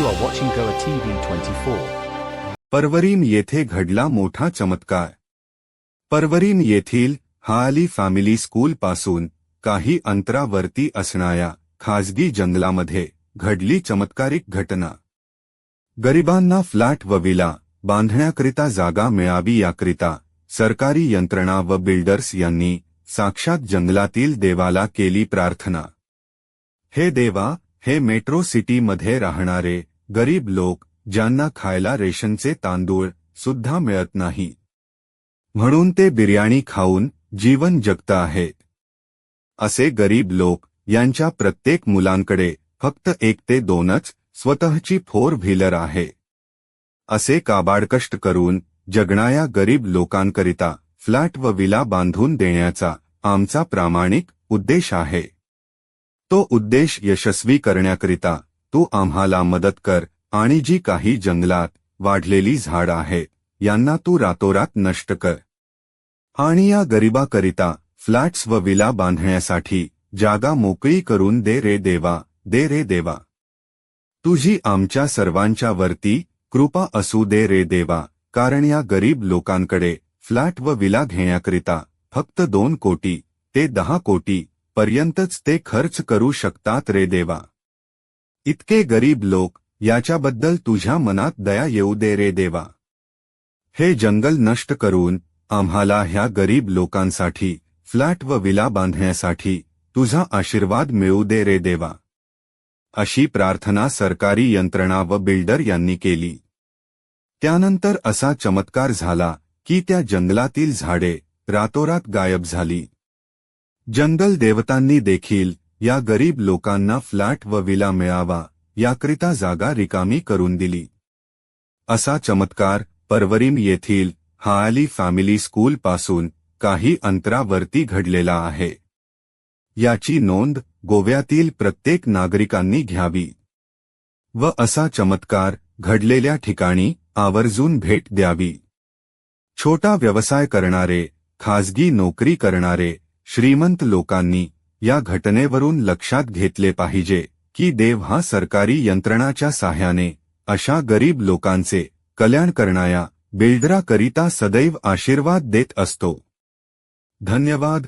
You are watching Goa TV 24. Porvorim येथे घडला मोठा चमत्कार परवरीम येथील हाअली फॅमिली स्कूल पासून काही अंतरावरती असणाऱ्या खाजगी जंगलामध्ये घडली चमत्कारिक घटना गरिबांना फ्लॅट व विला बांधण्याकरिता जागा मिळावी याकरिता सरकारी यंत्रणा व बिल्डर्स यांनी साक्षात जंगलातील देवाला केली प्रार्थना हे देवा हे मेट्रो सिटीमध्ये राहणारे गरीब लोक ज्यांना खायला रेशनचे तांदूळ सुद्धा मिळत नाही. म्हणून ते बिर्याणी खाऊन जीवन जगत आहेत. असे गरीब लोक यांच्या प्रत्येक मुलांकडे फक्त एक ते दोनच स्वतःची फोर व्हीलर आहे. असे काबाडकष्ट करून जगणाऱ्या गरीब लोकांकरिता फ्लॅट व विला बांधून देण्याचा आमचा प्रामाणिक उद्देश आहे. तो उद्देश यशस्वी करण्याकरिता तू आम्हाला मदत कर आणि जी काही जंगलात वाढलेली झाड आहेत यांना तू रातोरात नष्ट कर. आणि या गरिबाकरिता फ्लॅट्स व विला बांधण्यासाठी जागा मोकळी करून दे रे देवा दे रे देवा. तुझी आमच्या सर्वांच्या वरती कृपा असू दे रे देवा कारण या गरीब लोकांकडे फ्लॅट व विला घेण्याकरिता फक्त दोन कोटी ते दहा कोटी पर्यंतच ते खर्च करू शकतात रे देवा. इतके गरीब लोक याच्याबद्दल तुझ्या मनात दया येऊ दे रे देवा. हे जंगल नष्ट करून आम्हाला ह्या गरीब लोकांसाठी फ्लॅट व विला बांधण्यासाठी तुझा आशीर्वाद मिळू दे रे देवा. अशी प्रार्थना सरकारी यंत्रणा व बिल्डर यांनी केली. त्यानंतर असा चमत्कार झाला की त्या जंगलातील झाडे रातोरात गायब झाली. जंगल देवतांनी देखील या गरीब लोकांना फ्लॅट व विला मिळावा याकरिता जागा रिकामी करून दिली. असा चमत्कार परवरीम येथील हाअली फॅमिली स्कूल पासून काही अंतरावरती घडलेला आहे. याची नोंद गोव्यातील प्रत्येक नागरिकांनी घ्यावी. व असा चमत्कार घडलेल्या ठिकाणी आवर्जून भेट द्यावी. छोटा व्यवसाय करणारे खाजगी नोकरी करणारे श्रीमंत लोकांनी या घटनेवरून लक्षात घेतले पाहिजे की देव हा सरकारी यंत्रणाच्या साह्याने अशा गरीब लोकांचे कल्याण करणाया बिल्डराकरिता सदैव आशीर्वाद देत असतो. धन्यवाद.